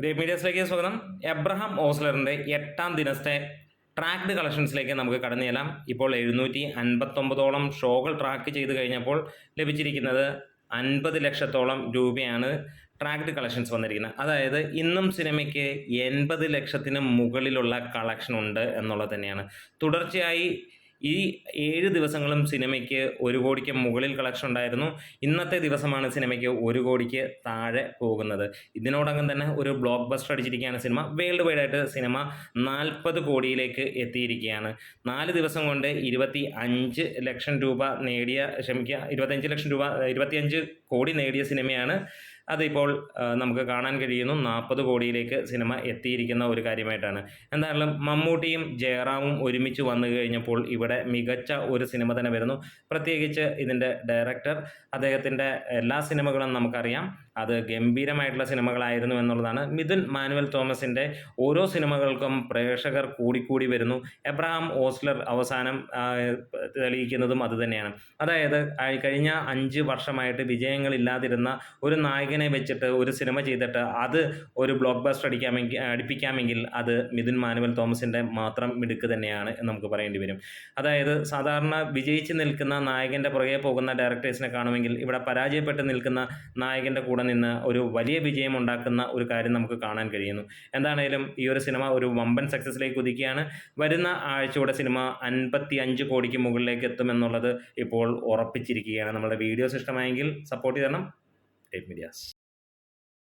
Great മീഡിയസിലേക്ക് സ്വാഗതം. Abraham ഓസ്ലറിന്റെ എട്ടാം ദിനത്തെ tracked കളക്ഷൻസിലേക്ക് നമുക്ക് കടന്നു ചെല്ലാം. ഇപ്പോൾ എഴുന്നൂറ്റി അൻപത്തൊമ്പതോളം ഷോകൾ ട്രാക്ക് ചെയ്ത് കഴിഞ്ഞപ്പോൾ ലഭിച്ചിരിക്കുന്നത് അൻപത് ലക്ഷത്തോളം രൂപയാണ് ട്രാക്ഡ് കളക്ഷൻസ് വന്നിരിക്കുന്നത്. അതായത് ഇന്നും സിനിമയ്ക്ക് എൺപത് ലക്ഷത്തിന് മുകളിലുള്ള കളക്ഷൻ ഉണ്ട് എന്നുള്ളത് തന്നെയാണ്. തുടർച്ചയായി ഈ ഏഴ് ദിവസങ്ങളും സിനിമയ്ക്ക് ഒരു കോടിക്ക് മുകളിൽ കളക്ഷൻ ഉണ്ടായിരുന്നു. ഇന്നത്തെ ദിവസമാണ് സിനിമയ്ക്ക് ഒരു കോടിക്ക് താഴെ പോകുന്നത്. ഇതിനോടകം തന്നെ ഒരു ബ്ലോക്ക് ബസ്റ്റർ അടിച്ചിരിക്കുകയാണ് സിനിമ. വേൾഡ് വൈഡ് ആയിട്ട് സിനിമ നാൽപ്പത് കോടിയിലേക്ക് എത്തിയിരിക്കുകയാണ്. നാല് ദിവസം കൊണ്ട് ഇരുപത്തി അഞ്ച് ലക്ഷം രൂപ നേടിയ ക്ഷമിക്കുക ഇരുപത്തഞ്ച് ലക്ഷം രൂപ ഇരുപത്തിയഞ്ച് കോടി നേടിയ സിനിമയാണ് അതിപ്പോൾ നമുക്ക് കാണാൻ കഴിയുന്നു നാൽപ്പത് കോടിയിലേക്ക് സിനിമ എത്തിയിരിക്കുന്ന ഒരു കാര്യമായിട്ടാണ്. എന്തായാലും മമ്മൂട്ടിയും ജയറാമും ഒരുമിച്ച് വന്നു കഴിഞ്ഞപ്പോൾ ഇവിടെ മികച്ച ഒരു സിനിമ തന്നെ വരുന്നു. പ്രത്യേകിച്ച് ഇതിന്റെ ഡയറക്ടർ അദ്ദേഹത്തിന്റെ എല്ലാ സിനിമകളും നമുക്കറിയാം. അത് ഗംഭീരമായിട്ടുള്ള സിനിമകളായിരുന്നു എന്നുള്ളതാണ് മിഥുൻ മാനുവൽ തോമസിന്റെ ഓരോ സിനിമകൾക്കും പ്രേക്ഷകർ കൂടിക്കൂടി വരുന്നു. എബ്രഹാം ഓസ്ലർ അവസാനം തെളിയിക്കുന്നതും അതുതന്നെയാണ് അതായത് കഴിഞ്ഞ അഞ്ച് വർഷമായിട്ട് വിജയങ്ങളില്ലാതിരുന്ന ഒരു നായകനെ വെച്ചിട്ട് ഒരു സിനിമ ചെയ്തിട്ട് അത് ഒരു ബ്ലോക്ക് ബസ്റ്റർ അടിക്കാമെങ്കിൽ അടിപ്പിക്കാമെങ്കിൽ അത് മിഥുൻ മാനുവൽ തോമസിന്റെ മാത്രം മിടുക്ക് തന്നെയാണ് എന്ന് നമുക്ക് പറയേണ്ടി വരും. അതായത് സാധാരണ വിജയിച്ച് നിൽക്കുന്ന നായകന്റെ പുറകെ പോകുന്ന ഡയറക്ടേഴ്സിനെ കാണുമെങ്കിൽ ഇവിടെ പരാജയപ്പെട്ട് നിൽക്കുന്ന നായകന്റെ കൂടെ നിന്ന് ഒരു വലിയ വിജയം ഉണ്ടാക്കുന്ന ഒരു കാര്യം നമുക്ക് കാണാൻ കഴിയുന്നു. എന്താണേലും ഈ ഒരു സിനിമ ഒരു വമ്പൻ സക്സസ്സിലേക്ക് കുതിക്കുകയാണ്. വരുന്ന ആഴ്ചയുടെ സിനിമ അൻപത്തി അഞ്ച് കോടിക്ക് മുകളിലേക്ക് എത്തുമെന്നുള്ളത് ഇപ്പോൾ ഉറപ്പിച്ചിരിക്കുകയാണ്. നമ്മുടെ വീഡിയോസ് ഇഷ്ടമായെങ്കിൽ സപ്പോർട്ട് ചെയ്യണം മീഡിയാസ്